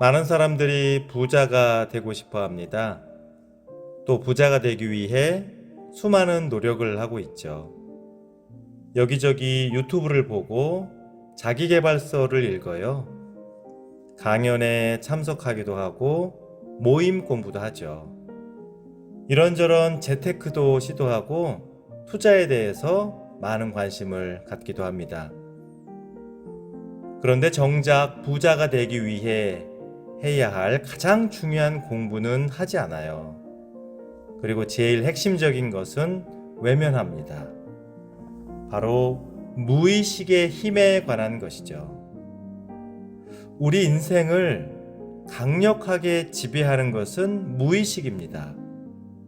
많은 사람들이 부자가 되고 싶어 합니다. 또 부자가 되기 위해 수많은 노력을 하고 있죠. 여기저기 유튜브를 보고 자기개발서를 읽어요. 강연에 참석하기도 하고 모임 공부도 하죠. 이런저런 재테크도 시도하고 투자에 대해서 많은 관심을 갖기도 합니다. 그런데 정작 부자가 되기 위해 해야 할 가장 중요한 공부는 하지 않아요. 그리고 제일 핵심적인 것은 외면합니다. 바로 무의식의 힘에 관한 것이죠. 우리 인생을 강력하게 지배하는 것은 무의식입니다.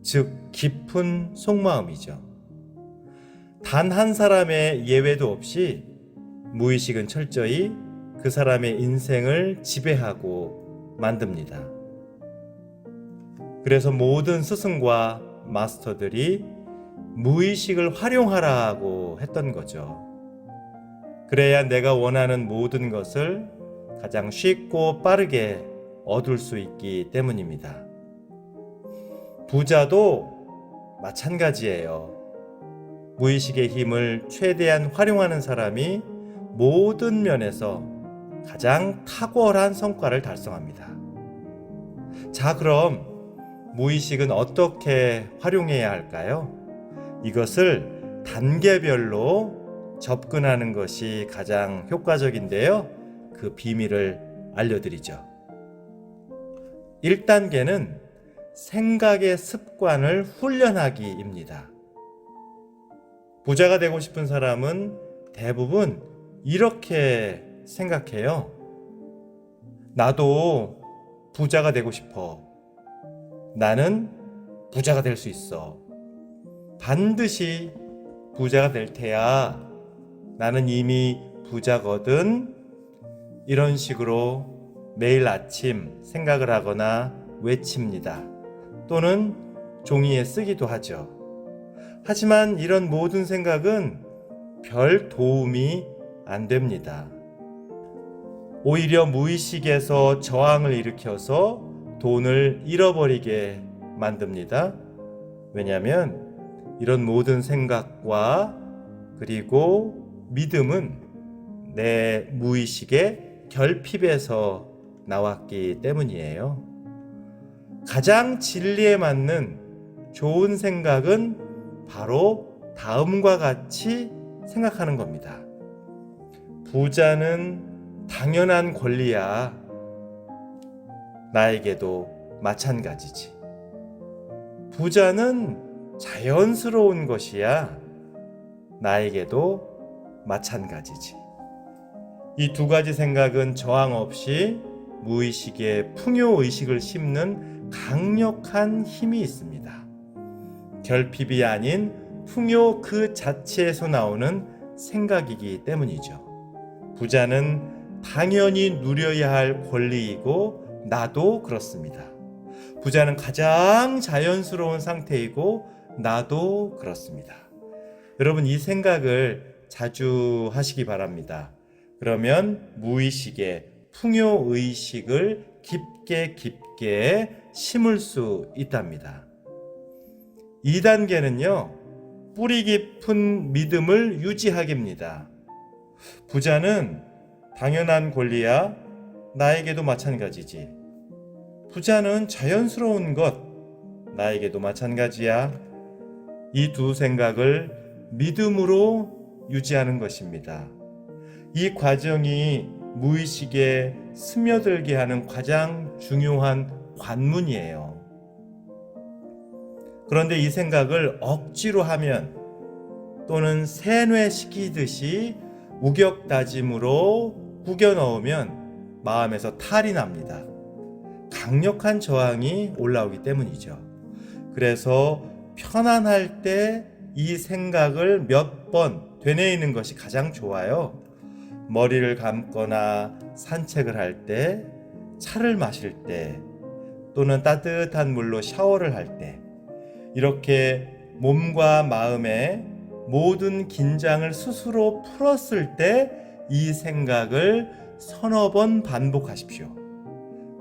즉, 깊은 속마음이죠. 단 한 사람의 예외도 없이 무의식은 철저히 그 사람의 인생을 지배하고 만듭니다. 그래서 모든 스승과 마스터들이 무의식을 활용하라고 했던 거죠. 그래야 내가 원하는 모든 것을 가장 쉽고 빠르게 얻을 수 있기 때문입니다. 부자도 마찬가지예요. 무의식의 힘을 최대한 활용하는 사람이 모든 면에서 가장 탁월한 성과를 달성합니다. 자, 그럼 무의식은 어떻게 활용해야 할까요? 이것을 단계별로 접근하는 것이 가장 효과적인데요. 그 비밀을 알려드리죠. 1단계는 생각의 습관을 훈련하기입니다. 부자가 되고 싶은 사람은 대부분 이렇게 생각해요. 나도 부자가 되고 싶어. 나는 부자가 될 수 있어. 반드시 부자가 될 테야. 나는 이미 부자거든. 이런 식으로 매일 아침 생각을 하거나 외칩니다. 또는 종이에 쓰기도 하죠. 하지만 이런 모든 생각은 별 도움이 안 됩니다. 오히려 무의식에서 저항을 일으켜서 돈을 잃어버리게 만듭니다. 왜냐하면 이런 모든 생각과 그리고 믿음은 내 무의식의 결핍에서 나왔기 때문이에요. 가장 진리에 맞는 좋은 생각은 바로 다음과 같이 생각하는 겁니다. 부자는 당연한 권리야. 나에게도 마찬가지지. 부자는 자연스러운 것이야. 나에게도 마찬가지지. 이 두 가지 생각은 저항 없이 무의식에 풍요 의식을 심는 강력한 힘이 있습니다. 결핍이 아닌 풍요 그 자체에서 나오는 생각이기 때문이죠. 부자는 당연히 누려야 할 권리이고 나도 그렇습니다. 부자는 가장 자연스러운 상태이고 나도 그렇습니다. 여러분 이 생각을 자주 하시기 바랍니다. 그러면 무의식에 풍요 의식을 깊게 깊게 심을 수 있답니다. 2단계는요. 뿌리 깊은 믿음을 유지하기입니다. 부자는 당연한 권리야 나에게도 마찬가지지. 부자는 자연스러운 것 나에게도 마찬가지야. 이 두 생각을 믿음으로 유지하는 것입니다. 이 과정이 무의식에 스며들게 하는 가장 중요한 관문이에요. 그런데 이 생각을 억지로 하면 또는 세뇌시키듯이 우격다짐으로 구겨 넣으면 마음에서 탈이 납니다. 강력한 저항이 올라오기 때문이죠. 그래서 편안할 때 이 생각을 몇 번 되뇌이는 것이 가장 좋아요. 머리를 감거나 산책을 할 때, 차를 마실 때, 또는 따뜻한 물로 샤워를 할 때, 이렇게 몸과 마음의 모든 긴장을 스스로 풀었을 때 이 생각을 서너 번 반복하십시오.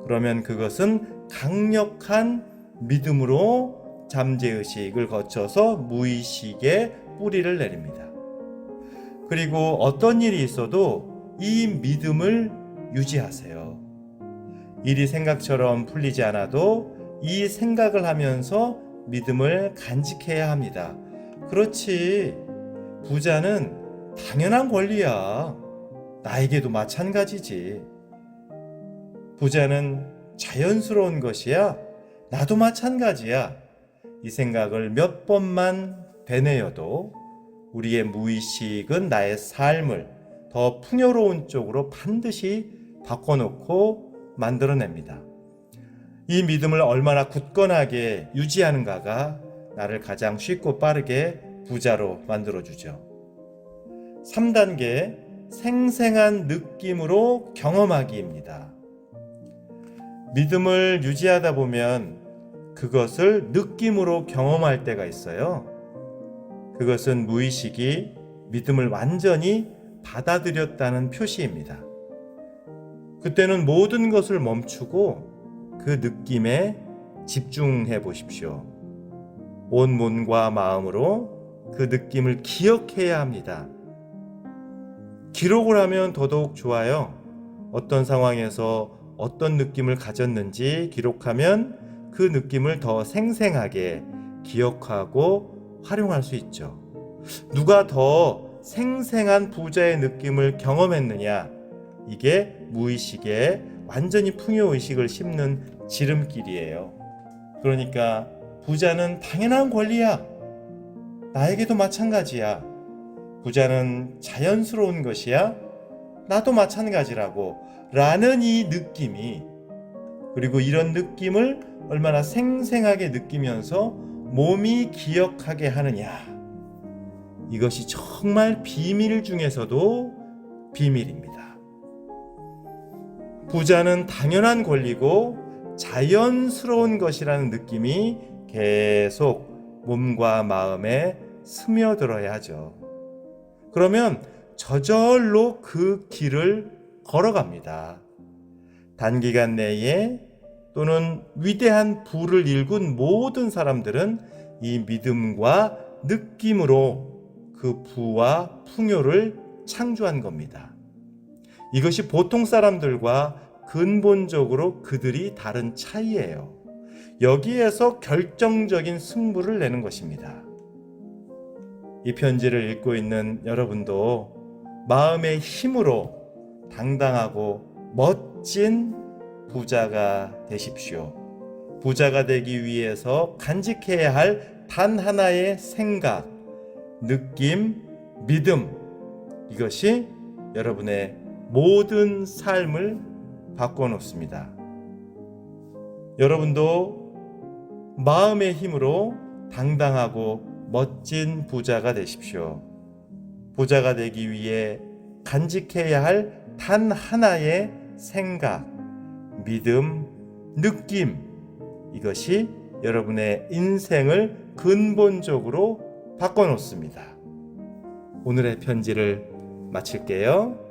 그러면 그것은 강력한 믿음으로 잠재의식을 거쳐서 무의식에 뿌리를 내립니다. 그리고 어떤 일이 있어도 이 믿음을 유지하세요. 일이 생각처럼 풀리지 않아도 이 생각을 하면서 믿음을 간직해야 합니다. 그렇지. 부자는 당연한 권리야. 나에게도 마찬가지지. 부자는 자연스러운 것이야. 나도 마찬가지야. 이 생각을 몇 번만 되뇌어도 우리의 무의식은 나의 삶을 더 풍요로운 쪽으로 반드시 바꿔놓고 만들어냅니다. 이 믿음을 얼마나 굳건하게 유지하는가가 나를 가장 쉽고 빠르게 부자로 만들어주죠. 3단계 생생한 느낌으로 경험하기입니다. 믿음을 유지하다 보면 그것을 느낌으로 경험할 때가 있어요. 그것은 무의식이 믿음을 완전히 받아들였다는 표시입니다. 그때는 모든 것을 멈추고 그 느낌에 집중해 보십시오. 온 몸과 마음으로 그 느낌을 기억해야 합니다. 기록을 하면 더더욱 좋아요. 어떤 상황에서 어떤 느낌을 가졌는지 기록하면 그 느낌을 더 생생하게 기억하고 활용할 수 있죠. 누가 더 생생한 부자의 느낌을 경험했느냐? 이게 무의식에 완전히 풍요의식을 심는 지름길이에요. 그러니까 부자는 당연한 권리야. 나에게도 마찬가지야. 부자는 자연스러운 것이야. 나도 마찬가지라고. 라는 이 느낌이 그리고 이런 느낌을 얼마나 생생하게 느끼면서 몸이 기억하게 하느냐. 이것이 정말 비밀 중에서도 비밀입니다. 부자는 당연한 권리고 자연스러운 것이라는 느낌이 계속 몸과 마음에 스며들어야 하죠. 그러면 저절로 그 길을 걸어갑니다. 단기간 내에 또는 위대한 부를 일군 모든 사람들은 이 믿음과 느낌으로 그 부와 풍요를 창조한 겁니다. 이것이 보통 사람들과 근본적으로 그들이 다른 차이예요. 여기에서 결정적인 승부를 내는 것입니다. 이 편지를 읽고 있는 여러분도 마음의 힘으로 당당하고 멋진 부자가 되십시오. 부자가 되기 위해서 간직해야 할 단 하나의 생각, 느낌, 믿음, 이것이 여러분의 모든 삶을 바꿔놓습니다. 여러분도 마음의 힘으로 당당하고 멋진 부자가 되십시오. 부자가 되기 위해 간직해야 할 단 하나의 생각, 믿음, 느낌, 이것이 여러분의 인생을 근본적으로 바꿔놓습니다. 오늘의 편지를 마칠게요.